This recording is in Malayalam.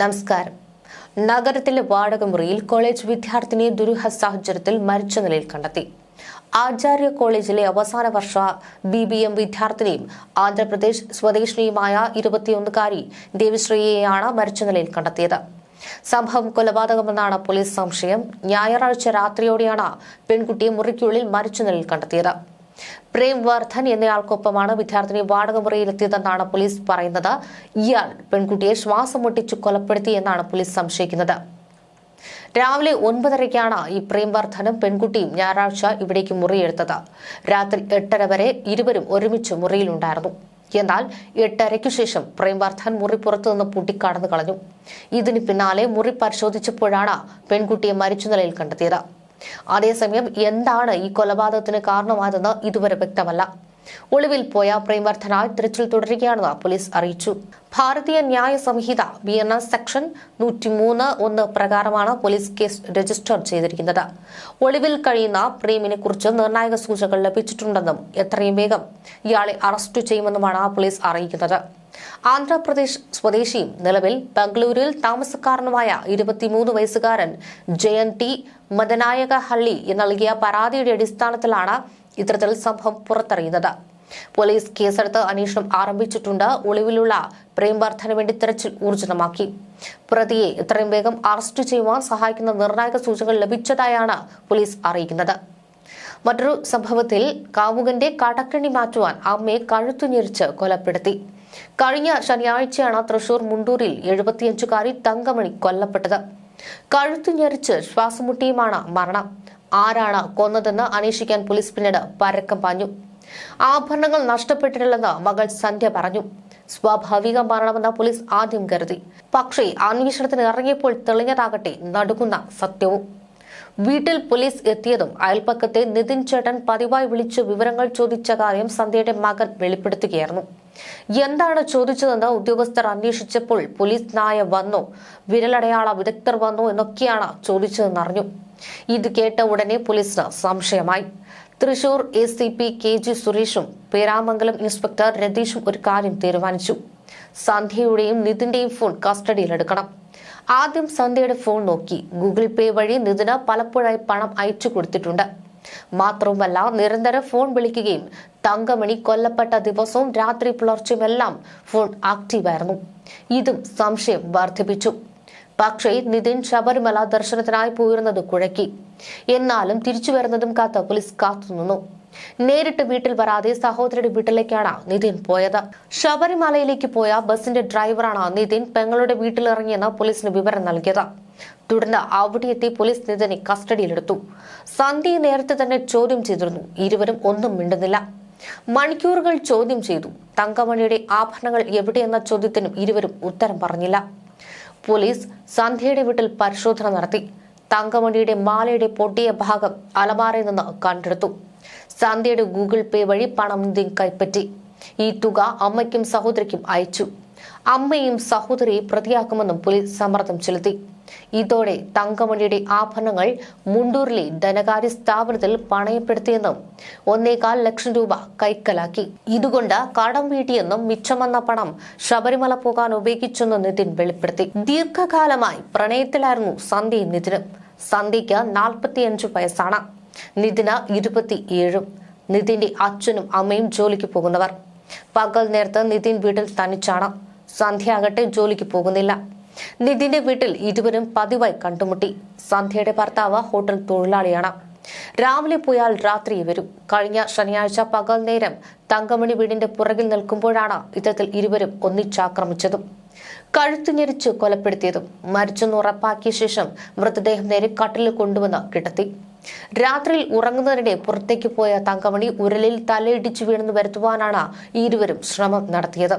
നമസ്കാരം. നഗരത്തിലെ വാടക മുറിയിൽ കോളേജ് വിദ്യാർത്ഥിനിയെ ദുരൂഹ സാഹചര്യത്തിൽ മരിച്ച നിലയിൽ കണ്ടെത്തി. ആചാര്യ കോളേജിലെ അവസാന വർഷ ബി ബി എം വിദ്യാർത്ഥിനിയും ആന്ധ്രാപ്രദേശ് സ്വദേശിനിയുമായ ഇരുപത്തിയൊന്നുകാരി ദേവിശ്രീയെയാണ് മരിച്ച നിലയിൽ കണ്ടെത്തിയത്. സംഭവം കൊലപാതകമെന്നാണ് പോലീസ് സംശയം. ഞായറാഴ്ച രാത്രിയോടെയാണ് പെൺകുട്ടിയെ മുറിക്കുള്ളിൽ മരിച്ച നിലയിൽ കണ്ടെത്തിയത്. പ്രേം വർദ്ധൻ എന്നയാൾക്കൊപ്പമാണ് വിദ്യാർത്ഥിനി വാടക മുറിയിലെത്തിയതെന്നാണ് പോലീസ് പറയുന്നത്. ഇയാൾ പെൺകുട്ടിയെ ശ്വാസം മുട്ടിച്ചു കൊലപ്പെടുത്തി എന്നാണ് പോലീസ് സംശയിക്കുന്നത്. രാവിലെ ഒൻപതരയ്ക്കാണ് ഈ പ്രേംവർദ്ധനും പെൺകുട്ടിയും ഞായറാഴ്ച ഇവിടേക്ക് മുറിയെടുത്തത്. രാത്രി എട്ടര വരെ ഇരുവരും ഒരുമിച്ച് മുറിയിലുണ്ടായിരുന്നു. എന്നാൽ എട്ടരയ്ക്കു ശേഷം പ്രേംവർദ്ധൻ മുറി പുറത്തുനിന്ന് പൂട്ടിക്കടന്നു കളഞ്ഞു. ഇതിന് പിന്നാലെ മുറി പരിശോധിച്ചപ്പോഴാണ് പെൺകുട്ടിയെ മരിച്ച നിലയിൽ കണ്ടെത്തിയത്. അതേസമയം എന്താണ് ഈ കൊലപാതകത്തിന് കാരണമായതെന്ന് ഇതുവരെ വ്യക്തമല്ല. ഒളിവിൽ പോയ പ്രേംവർദ്ധന തിരച്ചിൽ തുടരുകയാണെന്ന് പോലീസ് അറിയിച്ചു. Bharatiya Nyaya Sanhita B N S section നൂറ്റിമൂന്ന് ഒന്ന് പ്രകാരമാണ് പോലീസ് കേസ് രജിസ്റ്റർ ചെയ്തിരിക്കുന്നത്. ഒളിവിൽ കഴിയുന്ന പ്രേമിനെ കുറിച്ച് നിർണായക സൂചനകൾ ലഭിച്ചിട്ടുണ്ടെന്നും എത്രയും വേഗം ഇയാളെ അറസ്റ്റ് ചെയ്യുമെന്നുമാണ് പോലീസ് അറിയിക്കുന്നത്. ആന്ധ്രാപ്രദേശ് സ്വദേശിയും നിലവിൽ ബംഗളൂരുവിൽ താമസക്കാരനുമായ ഇരുപത്തിമൂന്ന് വയസ്സുകാരൻ ജയൻ ടി മദനായക ഹള്ളി നൽകിയ പരാതിയുടെ അടിസ്ഥാനത്തിലാണ് ഇത്തരത്തിൽ സംഭവം പുറത്തറിയുന്നത്. പോലീസ് കേസെടുത്ത് അന്വേഷണം ആരംഭിച്ചിട്ടുണ്ട്. ഒളിവിലുള്ള പ്രേംവർദ്ധന് വേണ്ടി തെരച്ചിൽ ഊർജിതമാക്കി പ്രതിയെ എത്രയും വേഗം അറസ്റ്റ് ചെയ്യുവാൻ സഹായിക്കുന്ന നിർണായക സൂചനകൾ ലഭിച്ചതായാണ് പോലീസ് അറിയിക്കുന്നത്. മറ്റൊരു സംഭവത്തിൽ കാമുകന്റെ കടക്കണി മാറ്റുവാൻ അമ്മയെ കഴുത്തുഞ്ഞിരിച്ച് കൊലപ്പെടുത്തി. കഴിഞ്ഞ ശനിയാഴ്ചയാണ് തൃശൂർ മുണ്ടൂരിൽ എഴുപത്തിയഞ്ചുകാരി തങ്കമണി കൊല്ലപ്പെട്ടത്. കഴുത്തുഞെരിച്ച് ശ്വാസമുട്ടിയുമാണ് മരണം. ആരാണ് കൊന്നതെന്ന് അന്വേഷിക്കാൻ പോലീസ് പിന്നീട് പരക്കം പാഞ്ഞു. ആഭരണങ്ങൾ നഷ്ടപ്പെട്ടിട്ടില്ലെന്ന് മകൾ സന്ധ്യ പറഞ്ഞു. സ്വാഭാവിക മരണമെന്ന് പോലീസ് ആദ്യം കരുതി. പക്ഷേ അന്വേഷണത്തിന് ഇറങ്ങിയപ്പോൾ തെളിഞ്ഞതാകട്ടെ നടുക്കുന്ന സത്യവും. വീട്ടിൽ പോലീസ് എത്തിയതും അയൽപ്പക്കത്തെ നിതിൻ ചേട്ടൻ പതിവായി വിളിച്ച് വിവരങ്ങൾ ചോദിച്ച കാര്യം സന്ധ്യയുടെ മകൻ വെളിപ്പെടുത്തുകയായിരുന്നു. എന്താണ് ചോദിച്ചതെന്ന് ഉദ്യോഗസ്ഥർ അന്വേഷിച്ചപ്പോൾ പോലീസ് നായ വന്നോ. വിരലടയാള വിദഗ്ധർ വന്നോ എന്നൊക്കെയാണ് ചോദിച്ചതെന്നറിഞ്ഞു. ഇത് കേട്ട ഉടനെ പോലീസിന് സംശയമായി. Thrissur A C P K G സുരേഷും പേരാമംഗലം ഇൻസ്പെക്ടർ രതീഷും ഒരു കാര്യം തീരുമാനിച്ചു. സന്ധ്യയുടെയും നിതിന്റെയും ഫോൺ കസ്റ്റഡിയിലെടുക്കണം. ആദ്യം സന്ധ്യയുടെ ഫോൺ നോക്കി ഗൂഗിൾ പേ വഴി നിതിന് പലപ്പോഴായി പണം അയച്ചു കൊടുത്തിട്ടുണ്ട്. മാത്രവുമല്ല നിരന്തരം ഫോൺ വിളിക്കുകയും തങ്കമണി കൊല്ലപ്പെട്ട ദിവസവും രാത്രി പുലർച്ചുമെല്ലാം ഫോൺ ആക്റ്റീവായിരുന്നു. ഇതും സംശയം വർദ്ധിപ്പിച്ചു. പക്ഷേ നിതിൻ ശബരിമല ദർശനത്തിനായി പോയിരുന്നത് കുഴക്കി. എന്നാലും തിരിച്ചു വരുന്നതും കാത്ത പോലീസ് കാത്തുനിന്നു. നേരിട്ട് വീട്ടിൽ വരാതെ സഹോദരിയുടെ വീട്ടിലേക്കാണ് നിതിൻ പോയത്. ശബരിമലയിലേക്ക് പോയ ബസിന്റെ ഡ്രൈവറാണ് നിതിൻ പെങ്ങളുടെ വീട്ടിലിറങ്ങിയെന്ന് പോലീസിന് വിവരം നൽകിയത്. തുടർന്ന് അവിടെ എത്തി പോലീസ് നിതിനെ കസ്റ്റഡിയിലെടുത്തു. സന്ധ്യയെ നേരത്തെ തന്നെ ചോദ്യം ചെയ്തിരുന്നു. ഇരുവരും ഒന്നും മിണ്ടുന്നില്ല. മണിക്കൂറുകൾ ചോദ്യം ചെയ്തു. തങ്കമണിയുടെ ആഭരണങ്ങൾ എവിടെയെന്ന ചോദ്യത്തിനും ഇരുവരും ഉത്തരം പറഞ്ഞില്ല. പോലീസ് സന്ധ്യയുടെ വീട്ടിൽ പരിശോധന നടത്തി. തങ്കമണിയുടെ മാലയുടെ പൊട്ടിയ ഭാഗം അലമാരയിൽ നിന്ന് കണ്ടെടുത്തു. സന്ധ്യയുടെ ഗൂഗിൾ പേ വഴി പണം കൈപ്പറ്റി. ഈ തുക അമ്മയ്ക്കും സഹോദരിക്കും അയച്ചു. അമ്മയും സഹോദരിയെ പ്രതിയാക്കുമെന്നും പോലീസ് സമ്മർദ്ദം ചെലുത്തി. ഇതോടെ തങ്കമണിയുടെ ആഭരണങ്ങൾ മുണ്ടൂരിലെ ധനകാര്യ സ്ഥാപനത്തിൽ പണയപ്പെടുത്തിയെന്നും ഒന്നേകാൽ ലക്ഷം രൂപ കൈക്കലാക്കി. ഇതുകൊണ്ട് കടം വീട്ടിയെന്നും മിച്ചമെന്ന പണം ശബരിമല പോകാൻ ഉപയോഗിച്ചെന്നും നിതിൻ വെളിപ്പെടുത്തി. ദീർഘകാലമായി പ്രണയത്തിലായിരുന്നു സന്ധ്യയും നിതിനും. സന്ധ്യയ്ക്ക് നാൽപ്പത്തിയഞ്ച് വയസ്സാണ്. നിതിന് ഇരുപത്തിയേഴും നിതിന്റെ അച്ഛനും അമ്മയും ജോലിക്ക് പോകുന്നവർ. പകൽ നേരത്ത് നിതിൻ വീട്ടിൽ തനിച്ചാണ്. സന്ധ്യ ആകട്ടെ ജോലിക്ക് പോകുന്നില്ല. നിതിന്റെ വീട്ടിൽ ഇരുവരും പതിവായി കണ്ടുമുട്ടി. സന്ധ്യയുടെ ഭർത്താവ് ഹോട്ടൽ തൊഴിലാളിയാണ്. രാവിലെ പോയാൽ രാത്രി വരും. കഴിഞ്ഞ ശനിയാഴ്ച പകൽ നേരം തങ്കമണി വീടിന്റെ പുറകിൽ നിൽക്കുമ്പോഴാണ് ഇത്തരത്തിൽ ഇരുവരും ഒന്നിച്ചാക്രമിച്ചതും കഴുത്തു ഞെരിച്ച് കൊലപ്പെടുത്തിയതും. മരിച്ചെന്ന് ഉറപ്പാക്കിയ ശേഷം മൃതദേഹം നേരെ കട്ടിലിൽ കൊണ്ടുവന്ന് കിടത്തി. രാത്രിയിൽ ഉറങ്ങുന്നതിനിടെ പുറത്തേക്ക് പോയ തങ്കമണി ഉരലിൽ തലയിടിച്ചു വീണെന്ന് വരുത്തുവാനാണ് ഇരുവരും ശ്രമം നടത്തിയത്